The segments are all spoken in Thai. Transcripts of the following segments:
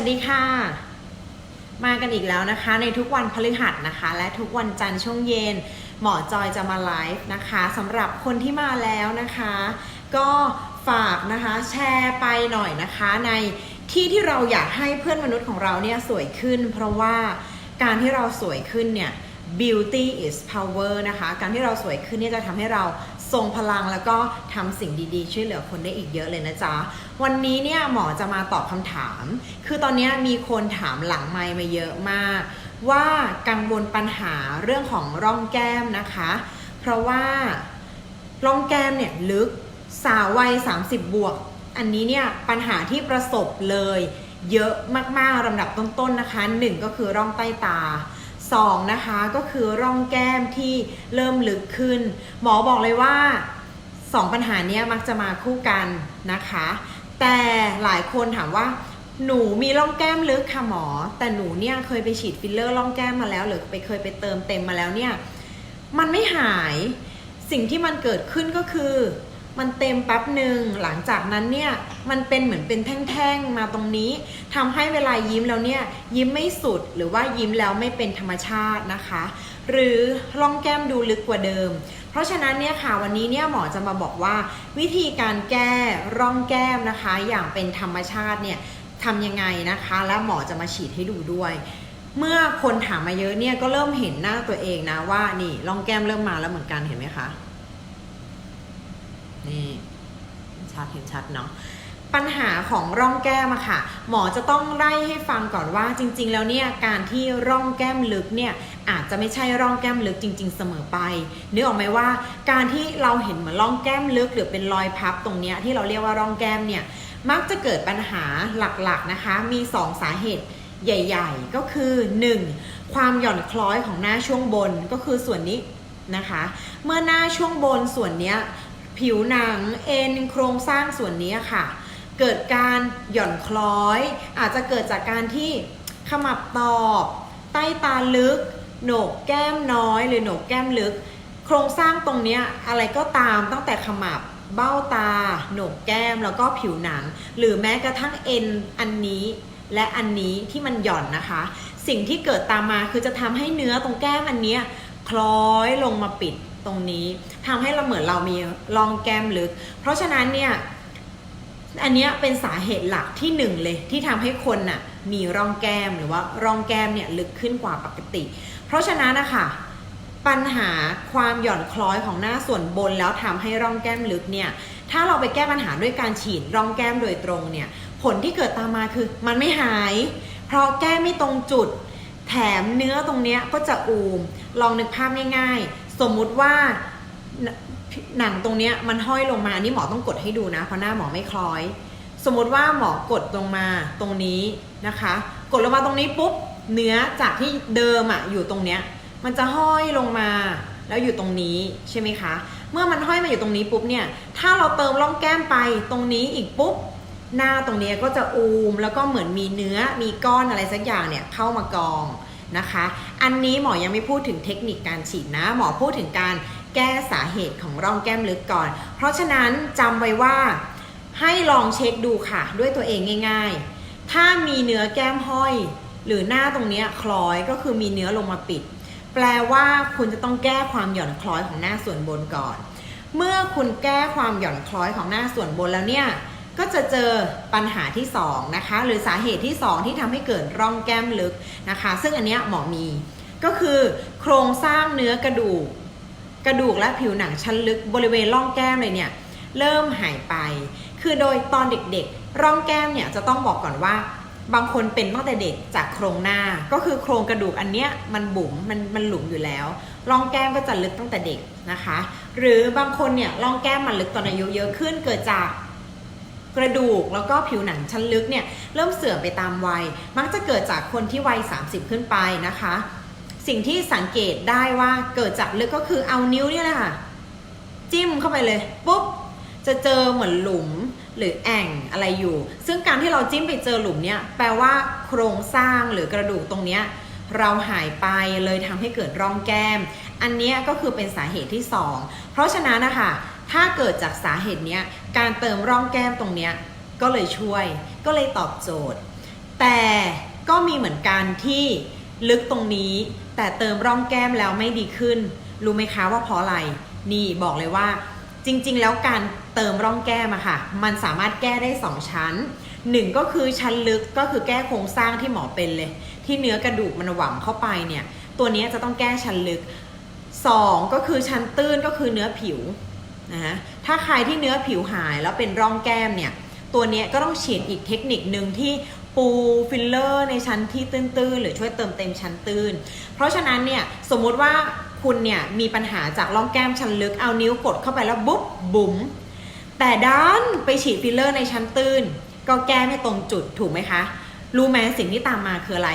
วัสดีค่ะ มากันอีกแล้วนะคะ ในทุกวันพฤหัสนะคะ และทุกวันจันทร์ช่วงเย็น หมอจอยจะมาไลฟ์นะคะสำหรับคนที่มาแล้วนะคะ ก็ฝากนะคะแชร์ไปหน่อยนะคะในที่ที่เราอยากให้เพื่อนมนุษย์ของเราเนี่ยสวยขึ้น เพราะว่าการที่เราสวยขึ้นเนี่ย beauty is power นะคะ การที่เราสวยขึ้นเนี่ยจะทำให้เรา ทรงพลังแล้วก็ทำสิ่งดีๆ ช่วยเหลือคนได้อีกเยอะเลยนะจ๊ะ วันนี้เนี่ยหมอจะมาตอบคำถาม คือตอนนี้มีคนถามหลังไมมาเยอะมาก ว่ากังวลปัญหาเรื่องของร่องแก้มนะคะ เพราะว่าร่องแก้มเนี่ยลึกสาววัย 30 บวก อันนี้เนี่ยปัญหาที่ประสบเลยเยอะมากๆลำดับต้นๆนะคะหนึ่งก็คือร่องใต้ตา สองนะคะก็คือร่องแก้มที่เริ่มลึกขึ้น หมอบอกเลยว่าสองปัญหานี้มักจะมาคู่กันนะคะ แต่หลายคนถามว่าหนูมีร่องแก้มลึกค่ะหมอ แต่หนูเนี่ยเคยไปฉีดฟิลเลอร์ร่องแก้มมาแล้ว หรือไปเคยไปเติมเต็มมาแล้วเนี่ยมันไม่หายสิ่งที่มันเกิดขึ้นก็คือ มันเต็มแป๊บหนึ่งหลังจากนั้นเนี่ยมันเป็นเหมือนเป็นแท่งๆมาตรงนี้ทำให้เวลายิ้มแล้วเนี่ยยิ้มไม่สุดหรือว่ายิ้มแล้วไม่เป็นธรรมชาตินะคะ หรือร่องแก้มดูลึกกว่าเดิม เพราะฉะนั้นเนี่ยค่ะวันนี้เนี่ยหมอจะมาบอกว่า วิธีการแก้ร่องแก้มนะคะ อย่างเป็นธรรมชาติเนี่ยทำยังไงนะคะ และหมอจะมาฉีดให้ดูด้วยเมื่อคนถามมาเยอะเนี่ยก็เริ่มเห็นหน้าตัวเองนะว่านี่ร่องแก้มเริ่มมาแล้วเหมือนกันเห็นไหมคะ นี่ชัดเห็นชัดเนาะปัญหาของร่องแก้มอะค่ะ หมอจะต้องไล่ให้ฟังก่อนว่าจริง ๆ แล้วเนี่ยการที่ร่องแก้มลึกเนี่ยอาจจะไม่ใช่ร่องแก้มลึกจริง ๆ เสมอไปนึกออกไหมว่า การที่เราเห็นเหมือนร่องแก้มลึกหรือเป็นรอยพับตรงเนี้ยที่เราเรียกว่าร่องแก้มเนี่ยมักจะเกิดปัญหาหลักๆนะคะ มี 2 สาเหตุใหญ่ ๆ ก็คือ 1. ความหย่อนคล้อยของหน้าช่วงบนก็คือส่วนนี้นะคะ เมื่อหน้าช่วงบนส่วนเนี้ย ผิวหนังเอ็นโครงสร้างส่วนนี้ค่ะ เกิดการหย่อนคล้อย อาจจะเกิดจากการที่ขมับตอบ ใต้ตาลึก โหนกแก้มน้อย หรือโหนกแก้มลึก โครงสร้างตรงนี้อะไรก็ตามตั้งแต่ขมับเบ้าตา โหนกแก้มแล้วก็ผิวหนัง หรือแม้กระทั่งเอ็นอันนี้ และอันนี้ที่มันหย่อนนะคะ สิ่งที่เกิดตามมาคือจะทำให้เนื้อตรงแก้มอันนี้คล้อยลงมาปิด ตรงนี้ทำให้เราเหมือนเรามีรองแก้มลึก เพราะฉะนั้นเนี่ยอันนี้เป็นสาเหตุหลักที่หนึ่งเลยที่ทำให้คนน่ะมีร่องแก้มหรือว่าร่องแก้มเนี่ยลึกขึ้นกว่าปกติ เพราะฉะนั้นนะคะปัญหาความหย่อนคล้อยของหน้าส่วนบนแล้วทำให้ร่องแก้มลึกเนี่ยถ้าเราไปแก้ปัญหาด้วยการฉีดร่องแก้มโดยตรงเนี่ยผลที่เกิดตามมาคือมันไม่หาย เพราะแก้ไม่ตรงจุด แถมเนื้อตรงเนี้ยก็จะอูม ลองนึกภาพง่ายๆ สมมุติว่าหนังตรงเนี้ยมันห้อยลงมา นี่หมอต้องกดให้ดูนะ เพราะหน้าหมอไม่คล้อย สมมติว่าหมอกดลงมาตรงนี้นะคะ กดลงมาตรงนี้ปุ๊บ เนื้อจากที่เดิมอะอยู่ตรงเนี้ย มันจะห้อยลงมา แล้วอยู่ตรงนี้ใช่ไหมคะ เมื่อมันห้อยมาอยู่ตรงนี้ปุ๊บเนี่ย ถ้าเราเติมร่องแก้มไปตรงนี้อีกปุ๊บ หน้าตรงนี้ก็จะอูม แล้วก็เหมือนมีเนื้อ มีก้อนอะไรสักอย่างเนี่ยเข้ามากอง นะคะ อันนี้หมอยังไม่พูดถึงเทคนิคการฉีดนะ หมอพูดถึงการแก้สาเหตุของร่องแก้มลึกก่อน เพราะฉะนั้นจำไว้ว่าให้ลองเช็คดูค่ะ ด้วยตัวเองง่าย ๆ ถ้ามีเนื้อแก้มห้อย หรือหน้าตรงนี้คล้อยก็คือมีเนื้อลงมาปิด แปลว่าคุณจะต้องแก้ความหย่อนคล้อยของหน้าส่วนบนก่อน เมื่อคุณแก้ความหย่อนคล้อยของหน้าส่วนบนแล้วเนี่ย ก็จะเจอปัญหาที่2นะคะ หรือสาเหตุที่ 2 ที่ทำให้เกิดร่องแก้มลึกนะคะ ซึ่งอันเนี้ยหมอมีก็คือโครงสร้างเนื้อกระดูก กระดูกและผิวหนังชั้นลึกบริเวณร่องแก้มเลยเนี่ยเริ่มหายไป คือโดยตอนเด็กๆ ร่องแก้มเนี่ยจะต้องบอกก่อนว่า บางคนเป็นตั้งแต่เด็กจากโครงหน้า ก็คือโครงกระดูกอันเนี้ยมันบุ๋มมันมันหลุมอยู่แล้ว ร่องแก้มก็จะลึกตั้งแต่เด็กนะคะ หรือบางคนเนี่ยร่องแก้มมันลึกตอนอายุเยอะขึ้นเกิดจาก กระดูกแล้วก็ผิวหนังชั้นลึกเนี่ยเริ่มเสื่อมไปตามวัย มักจะเกิดจากคนที่วัย 30 ขึ้นไปนะคะ สิ่งที่สังเกตได้ว่าเกิดจากลึกก็คือเอานิ้วเนี่ยแหละค่ะจิ้มเข้าไปเลยปุ๊บจะเจอเหมือนหลุมหรือแอ่งอะไรอยู่ ซึ่งการที่เราจิ้มไปเจอหลุมเนี่ยแปลว่าโครงสร้างหรือกระดูกตรงเนี้ยเราหายไปเลยทำให้เกิดร่องแก้ม อันนี้ก็คือเป็นสาเหตุที่ 2 เพราะฉะนั้นนะคะ ถ้าเกิดจากสาเหตุเนี้ยการเติมร่องแก้มตรงเนี้ยก็เลยช่วย ก็เลยตอบโจทย์ แต่ก็มีเหมือนกันที่ลึกตรงนี้ แต่เติมร่องแก้มแล้วไม่ดีขึ้น รู้ไหมคะว่าเพราะอะไร นี่บอกเลยว่า จริงๆ แล้วการเติมร่องแก้มอะค่ะ มันสามารถแก้ได้ 2 ชั้น 1 ก็คือชั้นลึกก็คือแก้โครงสร้างที่หมอเป็นเลย ที่เนื้อกระดูกมันหว่ำเข้าไปเนี่ย ตัวนี้จะต้องแก้ชั้นลึก 2 ก็คือชั้นตื้นก็คือเนื้อผิว นะฮะถ้าใครที่เนื้อผิวหายแล้วเป็นร่องแก้มเนี่ย ตัวนี้ก็ต้องฉีดอีกเทคนิคหนึ่งที่ปูฟิลเลอร์ในชั้นที่ตื้นๆ หรือช่วยเติมเต็มชั้นตื้น เพราะฉะนั้นเนี่ยสมมุติว่าคุณเนี่ยมีปัญหาจากร่องแก้มชั้นลึกเอานิ้วกดเข้าไปแล้วบุ๊บบุ๋มแต่ด้านไปฉีดฟิลเลอร์ในชั้นตื้น ก็แก้ไม่ตรงจุดถูกไหมคะ รู้ไหมสิ่งที่ตามมาคืออะไร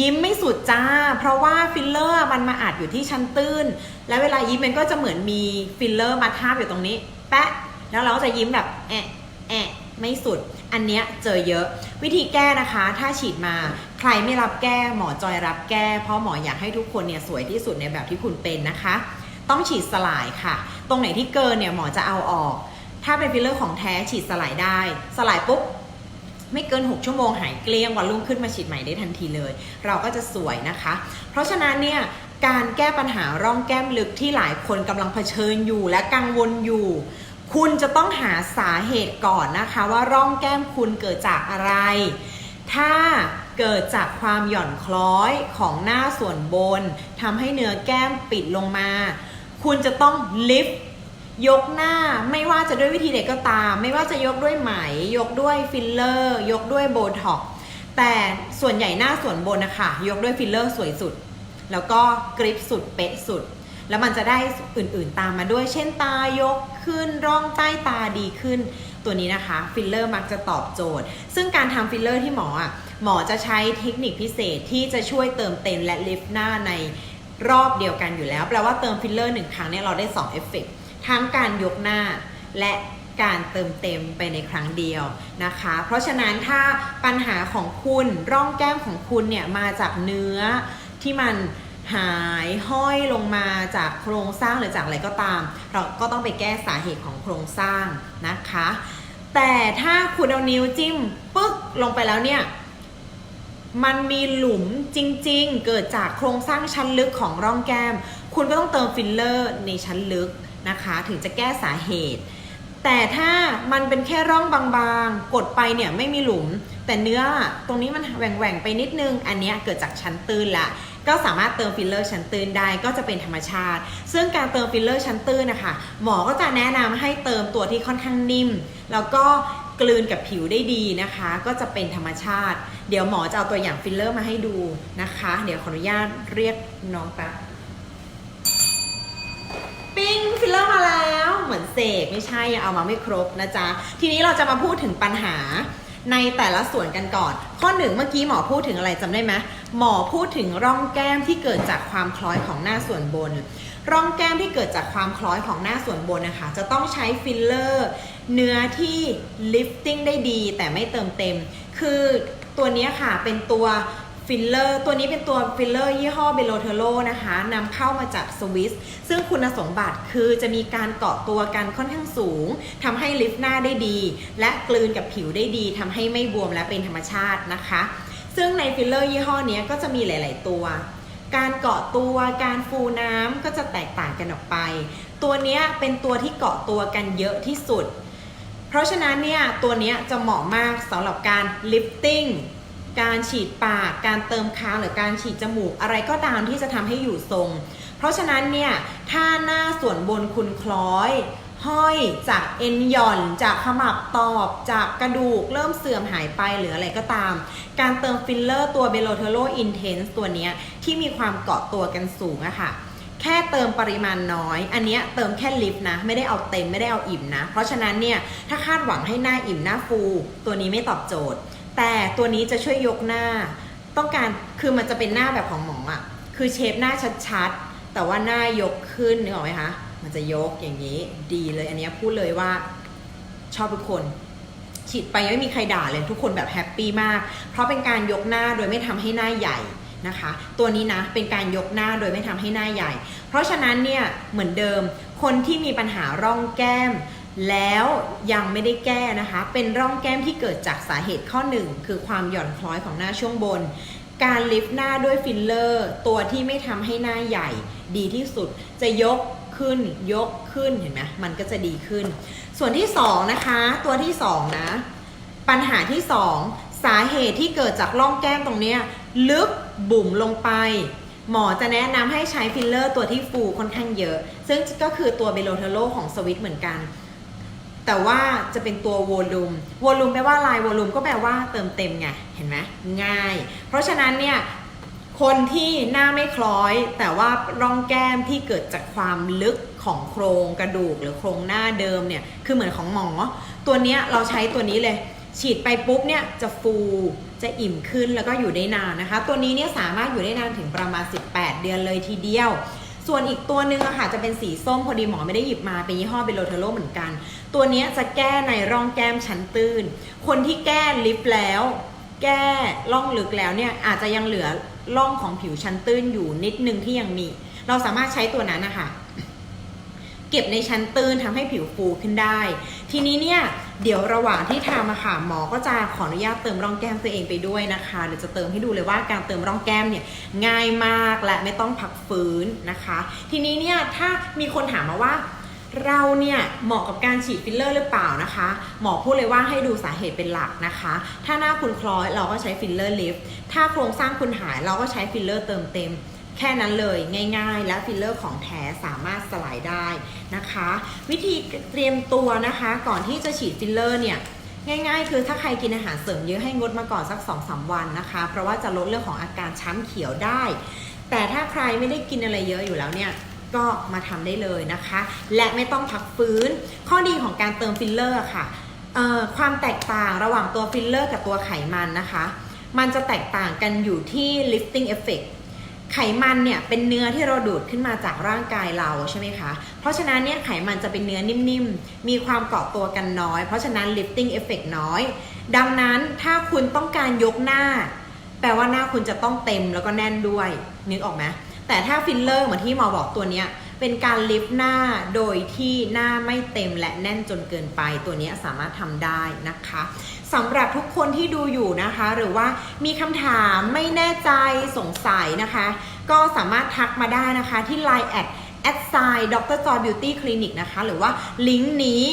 ยิ้มไม่สุดจ้า เพราะว่าฟิลเลอร์มันมาอัดอยู่ที่ชั้นตื้น และเวลายิ้มมันก็จะเหมือนมีฟิลเลอร์มาทาบอยู่ตรงนี้ แปะ แล้วเราก็จะยิ้มแบบแอะแอะไม่สุด อันเนี้ยเจอเยอะ วิธีแก้นะคะ ถ้าฉีดมาใครไม่รับแก้หมอจอยรับแก้ เพราะหมออยากให้ทุกคนเนี่ยสวยที่สุดในแบบที่คุณเป็นนะคะ ต้องฉีดสลายค่ะ ตรงไหนที่เกินเนี่ยหมอจะเอาออก ถ้าเป็นฟิลเลอร์ของแท้ฉีดสลายได้ สลายปุ๊บ ไม่เกิน 6 ชั่วโมงหายเกลี้ยงวันรุ่งขึ้นมาฉีดใหม่ได้ทันทีเลย เราก็จะสวยนะคะ เพราะฉะนั้นเนี่ยการแก้ปัญหาร่องแก้มลึกที่หลายคนกำลังเผชิญอยู่และกังวลอยู่ คุณจะต้องหาสาเหตุก่อนนะคะว่าร่องแก้มคุณเกิดจากอะไร ถ้าเกิดจากความหย่อนคล้อยของหน้าส่วนบนทำให้เนื้อแก้มปิดลงมา คุณจะต้องลิฟต์ ยกหน้าไม่ว่าจะด้วยวิธีใดก็ตาม ไม่ว่าจะยกด้วยไหม ยกด้วยฟิลเลอร์ ยกด้วยโบท็อกแต่ส่วนใหญ่หน้าส่วนบนนะคะยกด้วยฟิลเลอร์สวยสุด แล้วก็กริปสุดเป๊ะสุด แล้วมันจะได้อื่นๆตามมาด้วย เช่นตายกขึ้นร่องใต้ตาดีขึ้น ตัวนี้นะคะฟิลเลอร์มักจะตอบโจทย์ ซึ่งการทำฟิลเลอร์ที่หมออะหมอจะใช้เทคนิคพิเศษที่จะช่วยเติมเต็มและลิฟต์หน้าในรอบเดียวกันอยู่แล้ว แปลว่าเติมฟิลเลอร์หนึ่งครั้งเนี่ยเราได้2เอฟเฟกต์ ทั้งการยกหน้าและการเติมเต็มไปในครั้งเดียวนะคะ เพราะฉะนั้นถ้าปัญหาของคุณร่องแก้มของคุณเนี่ยมาจากเนื้อที่มันหายห้อยลงมาจากโครงสร้างหรือจากอะไรก็ตาม เราก็ต้องไปแก้สาเหตุของโครงสร้างนะคะ แต่ถ้าคุณเอานิ้วจิ้มปึ๊กลงไปแล้วเนี่ยมันมีหลุมจริงๆ เกิดจากโครงสร้างชั้นลึกของร่องแก้ม คุณก็ต้องเติมฟิลเลอร์ในชั้นลึก นะคะ ถึงจะแก้สาเหตุ แต่ถ้ามันเป็นแค่ร่องบางๆ กดไปเนี่ยไม่มีหลุม แต่เนื้อตรงนี้มันแหว่งๆไปนิดนึง อันเนี้ยเกิดจากชั้นตื้นละก็สามารถเติมฟิลเลอร์ชั้นตื้นได้ก็จะเป็นธรรมชาติ ซึ่งการเติมฟิลเลอร์ชั้นตื้นนะคะหมอก็จะแนะนำให้เติมตัวที่ค่อนข้างนิ่ม แล้วก็กลืนกับผิวได้ดีนะคะ ก็จะเป็นธรรมชาติ เดี๋ยวหมอจะเอาตัวอย่างฟิลเลอร์มาให้ดูนะคะ เดี๋ยวขออนุญาตเรียกน้องแป๊บ ปิ้งฟิลเลอร์มาแล้วเหมือนเสกไม่ใช่ยังเอามาไม่ครบนะจ๊ะ ทีนี้เราจะมาพูดถึงปัญหาในแต่ละส่วนกันก่อน ข้อหนึ่งเมื่อกี้หมอพูดถึงอะไรจำได้ไหมหมอพูดถึงร่องแก้มที่เกิดจากความคล้อยของหน้าส่วนบน ร่องแก้มที่เกิดจากความคล้อยของหน้าส่วนบนนะคะ จะต้องใช้ฟิลเลอร์ เนื้อที่ลิฟติ้งได้ดีแต่ไม่เติมเต็ม คือตัวนี้ค่ะเป็นตัว ฟิลเลอร์ตัวนี้เป็นตัวฟิลเลอร์ยี่ห้อเบโลเทโลนะคะนำเข้ามาจากสวิสซึ่งคุณสมบัติคือจะมีการเกาะตัวกันค่อนข้างสูงทำให้ลิฟต์หน้าได้ดี และกลืนกับผิวได้ดีทำให้ไม่บวมและเป็นธรรมชาตินะคะ ซึ่งในฟิลเลอร์ยี่ห้อนี้ก็จะมีหลาย ๆ ตัว การเกาะตัวการฟูน้ำก็จะแตกต่างกันออกไป ตัวนี้เป็นตัวที่เกาะตัวกันเยอะที่สุด เพราะฉะนั้นเนี่ยตัวนี้จะเหมาะมากสำหรับการลิฟติ้ง การฉีดปาก การเติมคางหรือการฉีดจมูก อะไรก็ตามที่จะทำให้อยู่ทรง เพราะฉะนั้นเนี่ยถ้าหน้าส่วนบนคุณคล้อย ห้อยจากเอ็นหย่อน จากขมับตอบจากกระดูกเริ่มเสื่อมหายไปหรืออะไรก็ตาม การเติมฟิลเลอร์ตัวเบโลเทโลอินเทนส์ตัวนี้ที่มีความเกาะตัวกันสูงอะค่ะแค่เติมปริมาณน้อย อันนี้เติมแค่ลิฟต์นะ ไม่ได้เอาเต็มไม่ได้เอาอิ่มนะ เพราะฉะนั้นเนี่ย ถ้าคาดหวังให้หน้าอิ่มหน้าฟู ตัวนี้ไม่ตอบโจทย์ แต่ตัวนี้จะช่วยยกหน้า ต้องการคือมันจะเป็นหน้าแบบของหมออะคือเชฟหน้าชัดๆ แต่ว่าหน้ายกขึ้นนึกออกไหมคะ มันจะยกอย่างนี้ดีเลย อันนี้พูดเลยว่าชอบทุกคน ฉีดไปยังไม่มีใครด่าเลยทุกคนแบบแฮปปี้มาก เพราะเป็นการยกหน้าโดยไม่ทำให้หน้าใหญ่นะคะ ตัวนี้นะเป็นการยกหน้าโดยไม่ทำให้หน้าใหญ่ เพราะฉะนั้นเนี่ยเหมือนเดิมคนที่มีปัญหาร่องแก้ม แล้วยังไม่ได้แก้นะคะ เป็นร่องแก้มที่เกิดจากสาเหตุข้อหนึ่งคือความหย่อนคล้อยของหน้าช่วงบน การลิฟต์หน้าด้วยฟิลเลอร์ ตัวที่ไม่ทำให้หน้าใหญ่ดีที่สุด จะยกขึ้นยกขึ้นเห็นไหมมันก็จะดีขึ้น ส่วนที่สองนะคะ ตัวที่สองนะ ปัญหาที่สองสาเหตุที่เกิดจากร่องแก้มตรงนี้ลึกบุ๋มลงไปหมอจะแนะนำให้ใช้ฟิลเลอร์ตัวที่ฟูค่อนข้างเยอะ ซึ่งก็คือตัวเบโลเทโลของสวิตเหมือนกัน แต่ว่าจะเป็นตัววอลลุ่มวอลลุ่มแปลว่าอะไรวอลลุ่มก็แปลว่าเติมเต็มไงเห็นไหมง่าย เพราะฉะนั้นเนี่ยคนที่หน้าไม่คล้อย แต่ว่าร่องแก้มที่เกิดจากความลึกของโครงกระดูกหรือโครงหน้าเดิมเนี่ยคือเหมือนของหมอตัวเนี้ยเราใช้ตัวนี้เลย ฉีดไปปุ๊บเนี่ยจะฟูจะอิ่มขึ้นแล้วก็อยู่ได้นานนะคะ ตัวนี้เนี่ยสามารถอยู่ได้นานถึงประมาณ 18 เดือนเลยทีเดียว ส่วนอีกตัวหนึ่งอะค่ะจะเป็นสีส้มพอดีหมอไม่ได้หยิบมาเป็นยี่ห้อเบโลเทโลเหมือนกัน ตัวนี้จะแก้ในร่องแก้มชั้นตื้น คนที่แก้ลิฟแล้ว แก้ร่องลึกแล้วเนี่ยอาจจะยังเหลือร่องของผิวชั้นตื้นอยู่นิดนึงที่ยังมี เราสามารถใช้ตัวนั้นนะคะเก็บในชั้นตื้นทำให้ผิวฟูขึ้นได้ ทีนี้เนี่ยเดี๋ยวระหว่างที่ทำอะค่ะหมอก็จะขออนุญาตเติมร่องแก้มตัวเองไปด้วยนะคะเดี๋ยวจะเติมให้ดูเลยว่าการเติมร่องแก้มเนี่ยง่ายมากและไม่ต้องพักฟื้นนะคะ ทีนี้เนี่ยถ้ามีคนถามมาว่าเราเนี่ยเหมาะกับการฉีดฟิลเลอร์หรือเปล่านะคะ หมอพูดเลยว่าให้ดูสาเหตุเป็นหลักนะคะ ถ้าหน้าคุณคล้อยเราก็ใช้ฟิลเลอร์ลิฟต์ถ้าโครงสร้างคุณหายเราก็ใช้ฟิลเลอร์เติมเต็ม แค่นั้นเลยง่ายๆ และฟิลเลอร์ของแท้สามารถสลายได้นะคะ วิธีเตรียมตัวนะคะ ก่อนที่จะฉีดฟิลเลอร์เนี่ยง่ายๆ คือถ้าใครกินอาหารเสริมเยอะให้งดมาก่อนสัก 2-3 วันนะคะ เพราะว่าจะลดเรื่องของอาการช้ำเขียวได้ แต่ถ้าใครไม่ได้กินอะไรเยอะอยู่แล้วเนี่ยก็มาทำได้เลยนะคะ และไม่ต้องพักฟื้น ข้อดีของการเติมฟิลเลอร์ค่ะความแตกต่างระหว่างตัวฟิลเลอร์กับตัวไขมันนะคะ มันจะแตกต่างกันอยู่ที่ lifting effect ไขมันเนี่ยเป็นเนื้อที่เราดูดขึ้นมาจากร่างกายเราใช่ไหมคะ เพราะฉะนั้นเนี่ยไขมันจะเป็นเนื้อนิ่มๆ มีความเกาะตัวกันน้อย เพราะฉะนั้น lifting effect น้อย ดังนั้นถ้าคุณต้องการยกหน้า แปลว่าหน้าคุณจะต้องเต็มแล้วก็แน่นด้วย นึกออกไหมแต่ถ้าฟิลเลอร์เหมือนที่หมอบอกตัวเนี้ย เป็นการลิฟต์หน้าโดยที่หน้าไม่เต็มและแน่นจนเกินไป ตัวนี้สามารถทำได้นะคะสำหรับทุกคนที่ดูอยู่นะคะ หรือว่ามีคำถามไม่แน่ใจสงสัยนะคะ ก็สามารถทักมาได้นะคะที่ Line แอดแอดไซน์ดรจอยบิวตี้คลินิกนะคะ หรือว่าลิงก์นี้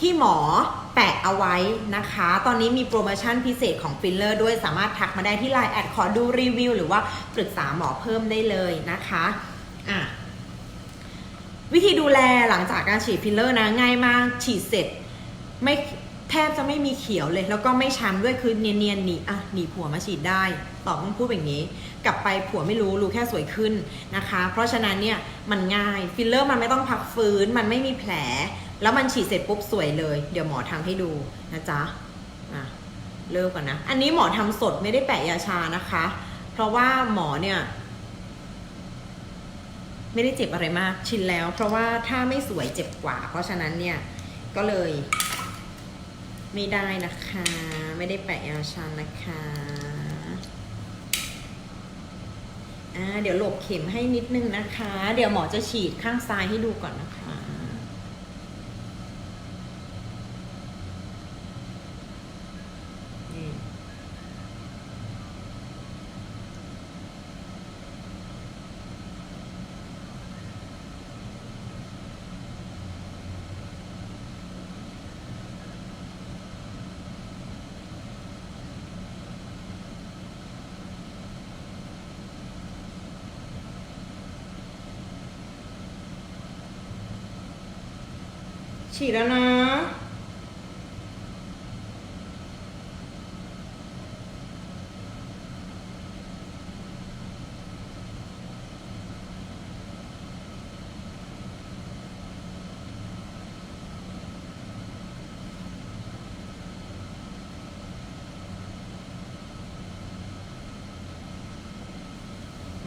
ที่หมอแปะเอาไว้นะคะ ตอนนี้มีโปรโมชั่นพิเศษของฟิลเลอร์ด้วยสามารถทักมาได้ที่ Line แอดขอดูรีวิวหรือว่าปรึกษาหมอเพิ่มได้เลยนะคะ อะ วิธีดูแลหลังจากการฉีดฟิลเลอร์นะง่ายมากฉีดเสร็จ ไม่แทบจะไม่มีเขียวเลย แล้วก็ไม่ช้ำด้วยคือเนียนๆหนีอะหนีผัวมาฉีดได้ตอบต้องพูดแบบนี้ กลับไปผัวไม่รู้รู้แค่สวยขึ้นนะคะ เพราะฉะนั้นเนี่ยมันง่ายฟิลเลอร์มันไม่ต้องพักฟื้น มันไม่มีแผล แล้วมันฉีดเสร็จปุ๊บสวยเลย เดี๋ยวหมอทำให้ดูนะจ๊ะอะเริ่มก่อนนะ อันนี้หมอทำสดไม่ได้แปะยาชานะคะ เพราะว่าหมอเนี่ย ไม่ได้เจ็บอะไรมากชินแล้ว เพราะว่าถ้าไม่สวยเจ็บกว่า เพราะฉะนั้นเนี่ยก็เลย ไม่ได้นะคะ ไม่ได้แปะยาชานะคะอ่าเดี๋ยวหลบเข็มให้นิดนึงนะคะ เดี๋ยวหมอจะฉีดข้างซ้ายให้ดูก่อนนะคะนี่ ฉีดแล้วนะ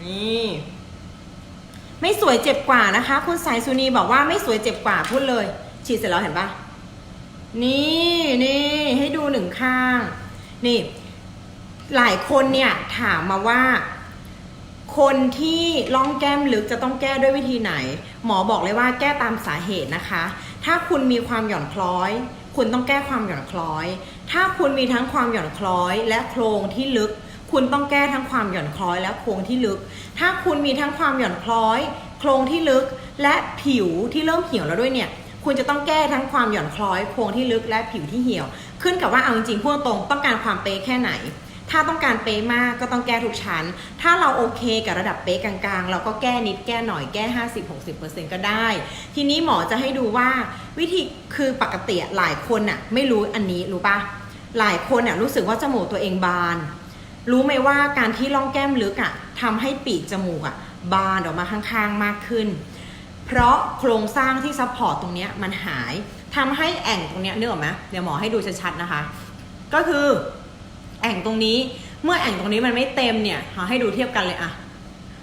นี่ ไม่สวยเจ็บกว่านะคะ คุณสายสุนีบอกว่าไม่สวยเจ็บกว่าพูดเลย ฉีดเสร็จแล้วเห็นปะนี่นี่ให้ดูหนึ่งข้าง นี่ หลายคนเนี่ยถามมาว่า คนที่ร่องแก้มลึกจะต้องแก้ด้วยวิธีไหน หมอบอกเลยว่าแก้ตามสาเหตุนะคะ ถ้าคุณมีความหย่อนคล้อย คุณต้องแก้ความหย่อนคล้อย ถ้าคุณมีทั้งความหย่อนคล้อย และโครงที่ลึก คุณต้องแก้ทั้งความหย่อนคล้อยและโครงที่ลึก ถ้าคุณมีทั้งความหย่อนคล้อย โครงที่ลึกและผิวที่เริ่มเหี่ยวแล้วด้วยเนี่ย คุณจะต้องแก้ทั้งความหย่อนคล้อยโครงที่ลึกและผิวที่เหี่ยว ขึ้นกับว่าเอาจริงๆพูดตรงต้องการความเป๊ะแค่ไหน ถ้าต้องการเป๊ะมากก็ต้องแก้ทุกชั้น ถ้าเราโอเคกับระดับเป๊ะกลางๆ เราก็แก้นิดแก้หน่อยแก้ 50-60%ก็ได้ ทีนี้หมอจะให้ดูว่าวิธีคือปกติหลายคนน่ะไม่รู้อันนี้รู้ปะหลายคนน่ะรู้สึกว่าจมูกตัวเองบาน รู้ไหมว่าการที่ร่องแก้มลึกอะทำให้ปีกจมูกอะบานออกมาข้างๆมากขึ้น เพราะโครงสร้างที่ซัพพอร์ตตรงนี้มันหายทำให้แอ่งตรงนี้ยนึกออกไหมเดี๋ยวหมอให้ดูชัดๆนะคะ ก็คือแอ่งตรงนี้เมื่อแอ่งตรงนี้มันไม่เต็มเนี่ยหาให้ดูเทียบกันเลยอะ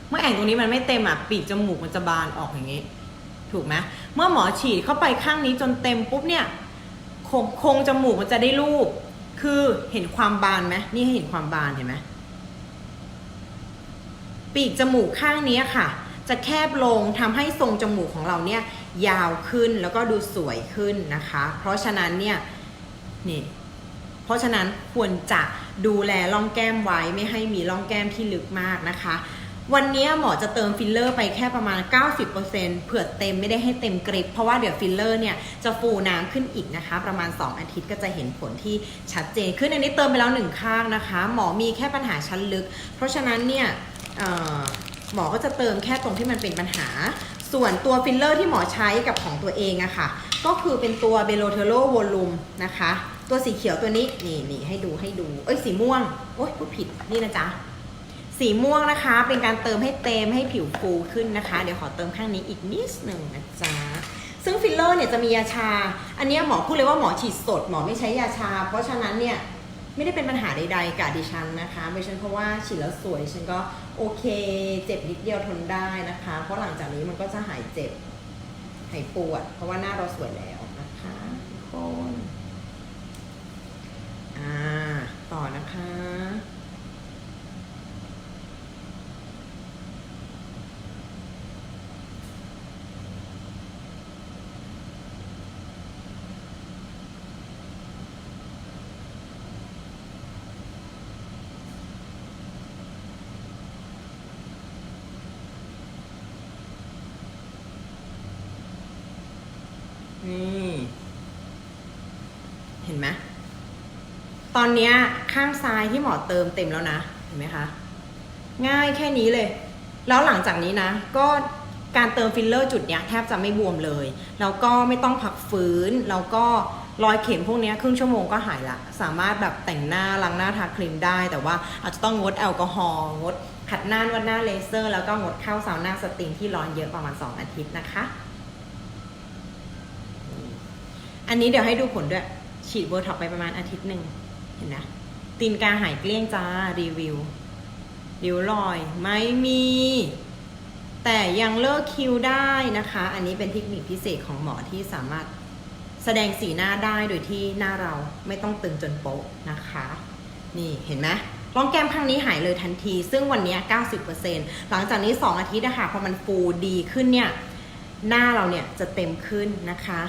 เมื่อแอ่งตรงนี้มันไม่เต็มอะปีกจมูกมันจะบานออกอย่างนี้ ถูกไหมเมื่อหมอฉีดเข้าไปข้างนี้จนเต็มปุ๊บเนี่ยโคงโครงจมูกมันจะได้รูป คือเห็นความบานไหมนี่ให้เห็นความบานเห็นไหมปีกจมูกข้างนี้ค่ะ จะแคบลงทำให้ทรงจมูกของเราเนี่ยยาวขึ้นแล้วก็ดูสวยขึ้นนะคะ เพราะฉะนั้นเนี่ยนี่เพราะฉะนั้นควรจะดูแลร่องแก้มไว้ไม่ให้มีร่องแก้มที่ลึกมากนะคะ วันนี้หมอจะเติมฟิลเลอร์ไปแค่ประมาณ 90%เผื่อเต็มไม่ได้ให้เต็มกริปเพราะว่าเดี๋ยวฟิลเลอร์เนี่ยจะฟูน้ำขึ้นอีกนะคะ ประมาณ 2 อาทิตย์ก็จะเห็นผลที่ชัดเจนขึ้นอันนี้เติมไปแล้วหนึ่งข้างนะคะ หมอมีแค่ปัญหาชั้นลึก เพราะฉะนั้นเนี่ย หมอก็จะเติมแค่ตรงที่มันเป็นปัญหา ส่วนตัวฟิลเลอร์ที่หมอใช้กับของตัวเองอะค่ะ ก็คือเป็นตัวเบโลเทโลวอลลุมนะคะ ตัวสีเขียวตัวนี้นี่นี่ให้ดูให้ดู เอ้ยสีม่วง โอ๊ยพูดผิดนี่นะจ๊ะสีม่วงนะคะ เป็นการเติมให้เต็มให้ผิวฟูขึ้นนะคะ เดี๋ยวขอเติมข้างนี้อีกนิดหนึ่งนะจ๊ะซึ่งฟิลเลอร์เนี่ยจะมียาชา อันนี้หมอพูดเลยว่าหมอฉีดสด หมอไม่ใช้ยาชา เพราะฉะนั้นเนี่ย ไม่ได้เป็นปัญหาใดๆกับดิฉันนะคะไม่ใช่เพราะว่าฉีดแล้วสวยฉันก็โอเค เจ็บนิดเดียวทนได้นะคะ เพราะหลังจากนี้มันก็จะหายเจ็บหายปวด เพราะว่าหน้าเราสวยแล้วนะคะทุกคนอ่าต่อนะคะ นี่ เห็นไหม ตอนนี้ข้างซ้ายที่หมอเติมเต็มแล้วนะ เห็นไหมคะ ง่ายแค่นี้เลย แล้วหลังจากนี้นะ ก็การเติมฟิลเลอร์จุดเนี้ยแทบจะไม่บวมเลย แล้วก็ไม่ต้องพักฟื้น แล้วก็รอยเข็มพวกนี้ครึ่งชั่วโมงก็หายละ สามารถแบบแต่งหน้าล้างหน้าทาครีมได้ แต่ว่าอาจจะต้องงดแอลกอฮอล์งดขัดหน้านวดหน้าเลเซอร์ แล้วก็งดเข้าซาวน่าสติงที่ร้อนเยอะประมาณ 2 อาทิตย์นะคะ อันนี้เดี๋ยวให้ดูผลด้วย ฉีดโบท็อกไปประมาณอาทิตย์หนึ่ง นะตีนกาหายเกลี้ยงจ้ารีวิวริ้วรอยไม่มี แต่ยังเลิกคิวได้นะคะ อันนี้เป็นเทคนิคพิเศษของหมอที่สามารถแสดงสีหน้าได้โดยที่หน้าเราไม่ต้องตึงจนโป๊ะนะคะ นี่เห็นไหมร่องแก้มข้างนี้หายเลยทันที ซึ่งวันนี้ 90%หลังจากนี้ 2 อาทิตย์นะคะพอมันฟูดีขึ้นเนี่ย หน้าเราเนี่ยจะเต็มขึ้นนะคะ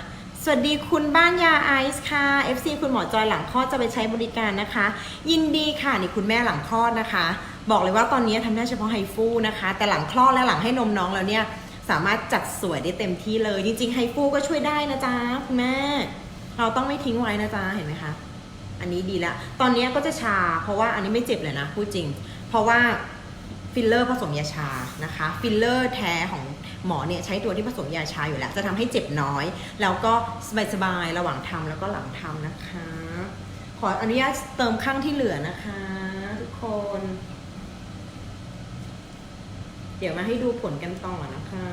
สวัสดีคุณบ้านยาไอซ์ค่ะ FC คุณหมอจอยหลังคลอดจะไปใช้บริการนะคะ ยินดีค่ะนี่คุณแม่หลังคลอดนะคะ บอกเลยว่าตอนนี้ทำได้เฉพาะไฮฟูนะคะ แต่หลังคลอดและหลังให้นมน้องแล้วเนี่ยสามารถจัดสวยได้เต็มที่เลย จริงๆไฮฟูก็ช่วยได้นะจ๊ะคุณแม่ เราต้องไม่ทิ้งไว้นะจ๊ะเห็นไหมคะ อันนี้ดีละตอนนี้ก็จะชา เพราะว่าอันนี้ไม่เจ็บเลยนะพูดจริง เพราะว่า ฟิลเลอร์ผสมยาชานะคะ ฟิลเลอร์แท้ของหมอเนี่ยใช้ตัวที่ผสมยาชาอยู่แล้ว จะทำให้เจ็บน้อย แล้วก็สบายๆระหว่างทำแล้วก็หลังทำนะคะ ขออนุญาตเติมข้างที่เหลือนะคะ ทุกคน เดี๋ยวมาให้ดูผลกันต่อนะคะ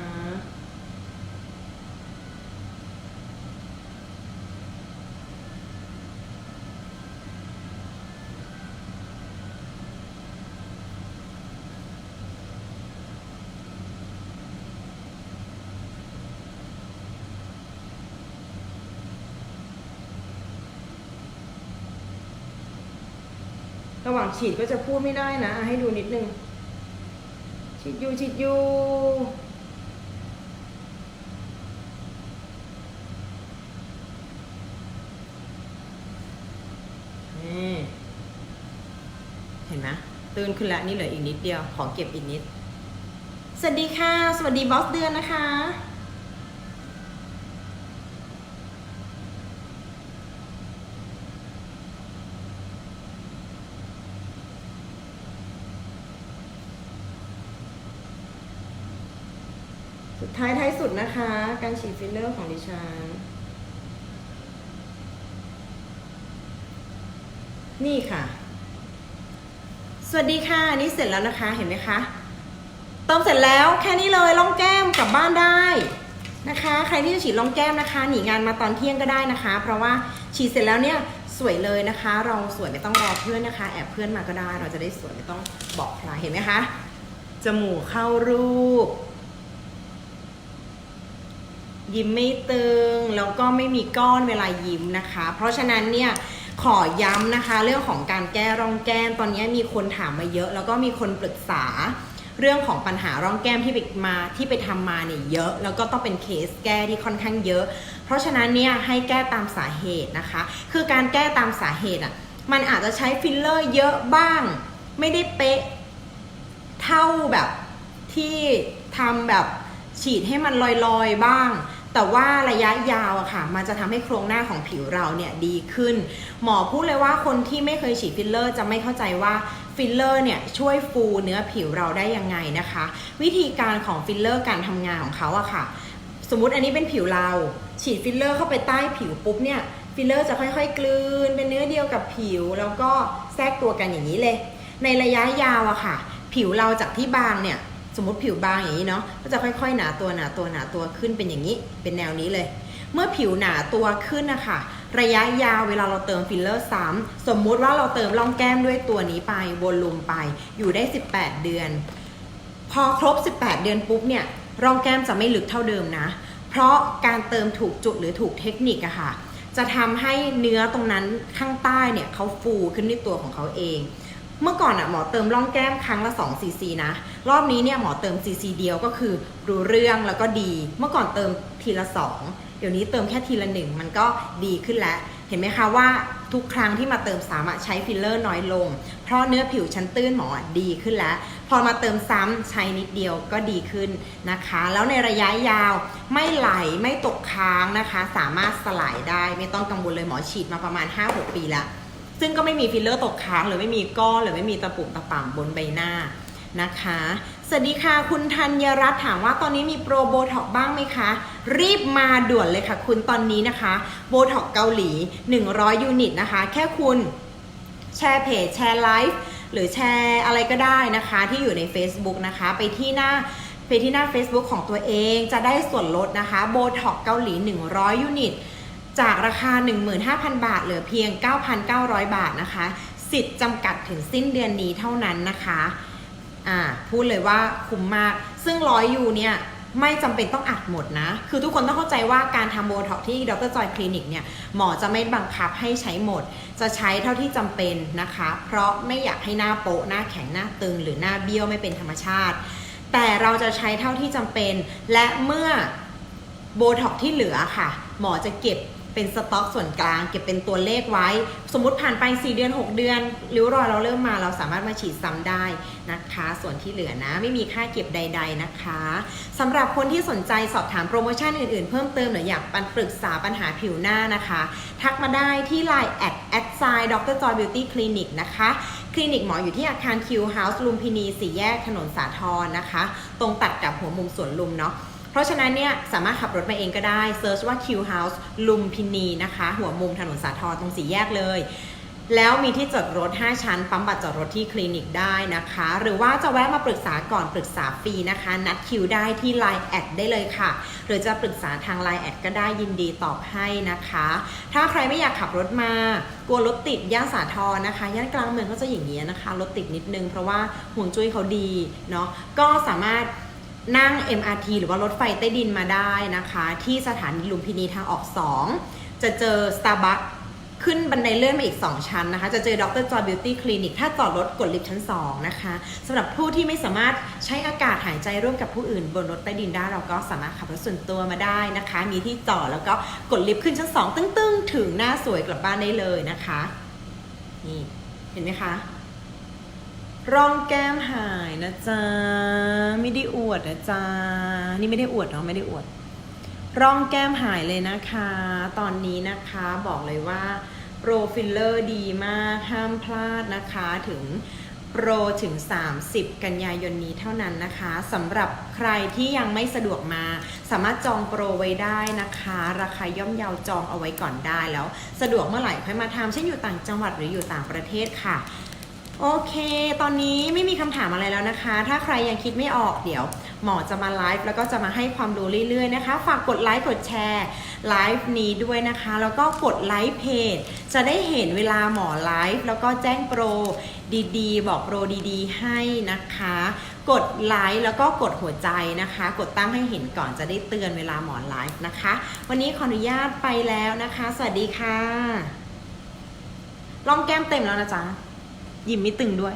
ระหว่างฉีดก็จะพูดไม่ได้นะ ให้ดูนิดนึง ฉีดยูฉีดยูนี่เห็นไหมตื่นขึ้นแล้วนี่เหลืออีกนิดเดียว ขอเก็บอีกนิด สวัสดีค่ะ สวัสดีบอสเดือนนะคะ ท้ายท้ายสุดนะคะ การฉีดฟิลเลอร์ของดิฉัน นี่ค่ะ สวัสดีค่ะอันนี้เสร็จแล้วนะคะเห็นไหมคะเติมเสร็จแล้วแค่นี้เลยล่องแก้มกลับบ้านได้นะคะ ใครที่จะฉีดล่องแก้มนะคะ หนีงานมาตอนเที่ยงก็ได้นะคะ เพราะว่าฉีดเสร็จแล้วเนี่ยสวยเลยนะคะ เราสวยไม่ต้องรอเพื่อนนะคะ แอบเพื่อนมาก็ได้ เราจะได้สวยไม่ต้องบอกใครเห็นไหมคะจมูกเข้ารูป ยิ้มไม่ตึง แล้วก็ไม่มีก้อนเวลายิ้มนะคะ เพราะฉะนั้นเนี่ยขอย้ำนะคะ เรื่องของการแก้ร่องแก้ม ตอนนี้มีคนถามมาเยอะ แล้วก็มีคนปรึกษาเรื่องของปัญหาร่องแก้มที่ไปมาที่ไปทำมาเนี่ยเยอะ แล้วก็ต้องเป็นเคสแก้ที่ค่อนข้างเยอะ เพราะฉะนั้นเนี่ยให้แก้ตามสาเหตุนะคะ คือการแก้ตามสาเหตุอะมันอาจจะใช้ฟิลเลอร์เยอะบ้าง ไม่ได้เป๊ะเท่าแบบที่ทำแบบฉีดให้มันลอยๆบ้าง แต่ว่าระยะยาวอะค่ะ มันจะทำให้โครงหน้าของผิวเราเนี่ยดีขึ้น หมอพูดเลยว่าคนที่ไม่เคยฉีดฟิลเลอร์จะไม่เข้าใจว่าฟิลเลอร์เนี่ยช่วยฟูเนื้อผิวเราได้ยังไงนะคะ วิธีการของฟิลเลอร์การทำงานของเขาอะค่ะ สมมติอันนี้เป็นผิวเรา ฉีดฟิลเลอร์เข้าไปใต้ผิวปุ๊บเนี่ยฟิลเลอร์จะค่อยๆ กลืน เป็นเนื้อเดียวกับผิว แล้วก็แทรกตัวกันอย่างนี้เลย ในระยะยาวอะค่ะ ผิวเราจากที่บางเนี่ย สมมติผิวบางอย่างนี้เนาะก็จะค่อยๆ หนาตัวหนาตัวหนาตัวขึ้นเป็นอย่างนี้เป็นแนวนี้เลย เมื่อผิวหนาตัวขึ้นนะคะระยะยาวเวลาเราเติมฟิลเลอร์ซ้ำสมมุติว่าเราเติมร่องแก้มด้วยตัวนี้ไปวนลุมไปอยู่ได้ 18 เดือน พอครบ 18 เดือนปุ๊บเนี่ยร่องแก้มจะไม่ลึกเท่าเดิมนะ เพราะการเติมถูกจุดหรือถูกเทคนิคอะค่ะ จะทำให้เนื้อตรงนั้นข้างใต้เนี่ยเขาฟูขึ้นด้วยตัวของเขาเอง เมื่อก่อนอะหมอเติมร่องแก้มครั้งละ2ซีซีนะ รอบนี้เนี่ยหมอเติมซีซีเดียวก็คือรู้เรื่องแล้วก็ดี เมื่อก่อนเติมทีละ 2 เดี๋ยวนี้เติมแค่ทีละหนึ่งมันก็ดีขึ้นแล้ว เห็นไหมคะว่าทุกครั้งที่มาเติมสามารถใช้ฟิลเลอร์น้อยลง เพราะเนื้อผิวชั้นตื้นหมอดีขึ้นแล้ว พอมาเติมซ้ำใช้นิดเดียวก็ดีขึ้นนะคะ แล้วในระยะยาวไม่ไหลไม่ตกค้างนะคะ สามารถสลายได้ไม่ต้องกังวลเลยหมอฉีดมาประมาณ 5-6 ปีแล้ว ซึ่งก็ไม่มีฟิลเลอร์ตกค้างหรือไม่มีก้อนหรือไม่มีตะปุ่มตะป่ำบนใบหน้านะคะ สวัสดีค่ะคุณธัญรัตน์ถามว่าตอนนี้มีโปรโบท็อกบ้างไหมคะ รีบมาด่วนเลยค่ะ คุณตอนนี้นะคะโบท็อกเกาหลี 100 ยูนิตนะคะ แค่คุณแชร์เพจแชร์ไลฟ์หรือแชร์อะไรก็ได้นะคะ ที่อยู่ใน Facebook นะคะ ไปที่หน้าไปที่หน้า Facebook ของตัวเองจะได้ส่วนลดนะคะโบท็อกเกาหลี 100 ยูนิต จากราคา 15,000 บาท เหลือเพียง 9,900 บาทนะคะ สิทธิ์จำกัดถึงสิ้นเดือนนี้เท่านั้นนะคะอ่าพูดเลยว่าคุ้มมาก ซึ่งร้อยยูเนี่ยไม่จำเป็นต้องอัดหมดนะ คือทุกคนต้องเข้าใจว่าการทำโบท็อกที่ดรจอยคลินิกเนี่ย หมอจะไม่บังคับให้ใช้หมด จะใช้เท่าที่จำเป็นนะคะ เพราะไม่อยากให้หน้าโป๊ะหน้าแข็ง หน้าตึง หรือหน้าเบี้ยวไม่เป็นธรรมชาติ แต่เราจะใช้เท่าที่จำเป็น และเมื่อโบท็อกที่เหลือค่ะ หมอจะเก็บ เป็นสต็อกส่วนกลาง เก็บเป็นตัวเลขไว้ สมมุติผ่านไป 4 เดือน 6 เดือนริ้วรอยเราเริ่มมาเราสามารถมาฉีดซ้ำได้นะคะ ส่วนที่เหลือนะ ไม่มีค่าเก็บใด ๆนะคะสำหรับคนที่สนใจสอบถามโปรโมชั่นอื่นๆ เพิ่มเติมหรืออยากปันปรึกษาปัญหาผิวหน้านะคะ ทักมาได้ที่ Line แอดแอดไซด์ดรจอยบิวตี้คลินิกนะคะคลินิกหมออยู่ที่อาคารคิวเฮาส์ลุมพินีสี่แยกถนนสาทรนะคะ ตรงตัดกับหัวมุมสวนลุมเนาะ เพราะฉะนั้นเนี่ยสามารถขับรถมาเองก็ได้เซิร์ชว่า Q House ลุมพินีนะคะ หัวมุมถนนสาทรตรงสี่แยกเลย แล้วมีที่จอดรถ 5 ชั้น ปั๊มบัตรจอดรถที่คลินิกได้นะคะ หรือว่าจะแวะมาปรึกษาก่อนปรึกษาฟรีนะคะ นัดคิวได้ที่ Line แอดได้เลยค่ะ หรือจะปรึกษาทาง Line แอดก็ได้ยินดีตอบให้นะคะ ถ้าใครไม่อยากขับรถมากลัวรถติดย่านสาทรนะคะย่านกลางเมืองก็จะอย่างนี้นะคะรถติดนิดนึงเพราะว่าห่วงจุ้ยเขาดีเนาะก็สามารถ นั่ง MRT หรือว่ารถไฟใต้ดินมาได้นะคะ ที่สถานีลุมพินีทางออก 2 จะเจอ Starbucks ขึ้นบันไดเลื่อนมาอีก 2 ชั้นนะคะ จะเจอดรจอยบิวตี้คลินิกถ้าจอดรถกดลิฟต์ชั้น 2 นะคะสำหรับผู้ที่ไม่สามารถใช้อากาศหายใจร่วมกับผู้อื่นบนรถใต้ดินได้เราก็สามารถขับรถส่วนตัวมาได้นะคะ มีที่จอดแล้วก็กดลิฟต์ขึ้นชั้น 2 ตึ้งๆ ถึงหน้าสวยกลับบ้านได้เลยนะคะนี่เห็นไหมคะ ร่องแก้มหายนะจ๊ะ ไม่ได้อวดนะจ๊ะ นี่ไม่ได้อวดเนาะไม่ได้อวด ร่องแก้มหายเลยนะคะ ตอนนี้นะคะบอกเลยว่าโปรฟิลเลอร์ดีมากห้ามพลาดนะคะถึงโปรถึง 30 กันยายนนี้เท่านั้นนะคะสำหรับใครที่ยังไม่สะดวกมา สามารถจองโปรไว้ได้นะคะ ราคาย่อมเยาจองเอาไว้ก่อนได้แล้ว สะดวกเมื่อไหร่ค่อยมาทำเช่นอยู่ต่างจังหวัดหรืออยู่ต่างประเทศค่ะ โอเค ตอนนี้ไม่มีคำถามอะไรแล้วนะคะ ถ้าใครยังคิดไม่ออกเดี๋ยว หมอจะมาไลฟ์แล้วก็จะมาให้ความรู้เรื่อยๆนะคะ ฝากกดไลค์กดแชร์ไลฟ์นี้ด้วยนะคะ แล้วก็กดไลค์เพจ จะได้เห็นเวลาหมอไลฟ์แล้วก็แจ้งโปรดีๆ บอกโปรดีๆ ให้นะคะ กดไลค์แล้วก็กดหัวใจนะคะ กดตั้งให้เห็นก่อนจะได้เตือนเวลาหมอไลฟ์นะคะ วันนี้ขออนุญาตไปแล้วนะคะ สวัสดีค่ะ ลองแก้มเต็มแล้วนะจ๊ะ ยิ้มไม่ตึงด้วย